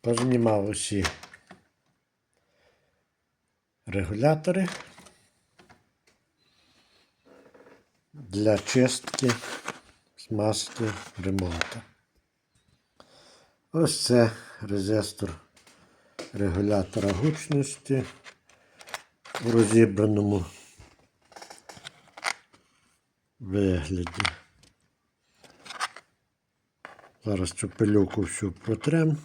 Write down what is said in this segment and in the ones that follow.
Познімав усі регулятори для чистки, смазки, ремонту. Ось це резистор регулятора гучності у розібраному вигляді. Зараз цю пилюку всю протрем,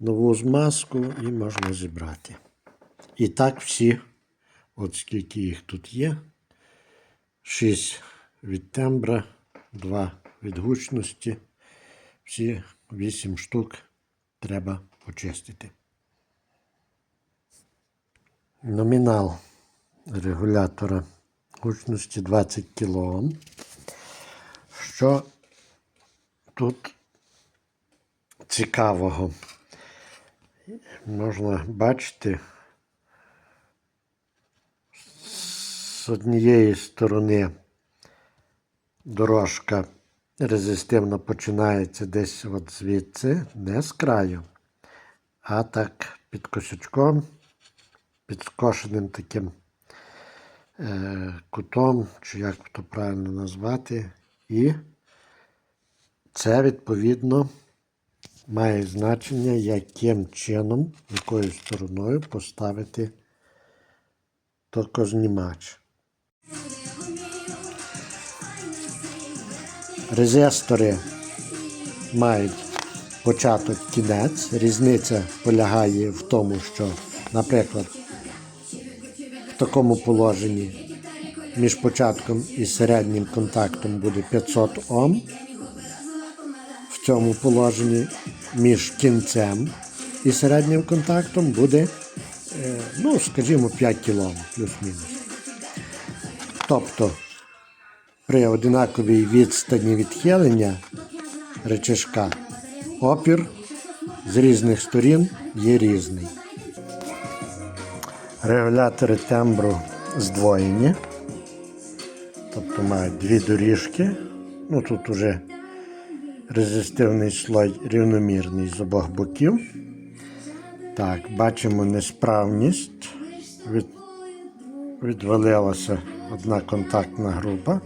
нову змазку і можна зібрати. І так всі, от скільки їх тут є. 6 від тембра, 2 від гучності. Всі 8 штук треба почистити. Номінал регулятора гучності 20 кОм. Що тут цікавого? Можна бачити з однієї сторони дорожка резистивно починається десь от звідси, не з краю, а так під косячком, під скошеним таким е, кутом, чи як то правильно назвати, і це відповідно має значення, яким чином, якою стороною поставити токознімач. Резистори мають початок кінець. Різниця полягає в тому, що, наприклад, в такому положенні між початком і середнім контактом буде 500 Ом. В цьому положенні між кінцем і середнім контактом буде, е, ну, скажімо, 5 кОм плюс-мінус. Тобто при одинаковій відстані відхилення речашка опір з різних сторін є різний. Регулятори тембру здвоєні, тобто мають дві доріжки. Ну тут уже резистивний слой рівномірний з обох боків. Так, бачимо несправність. Від, відвалилася одна контактна група.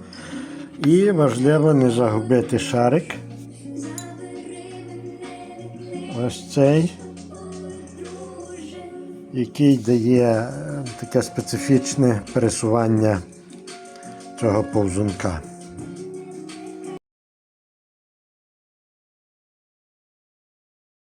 І важливо не загубити шарик. Ось цей, який дає е, таке специфічне пересування цього повзунка.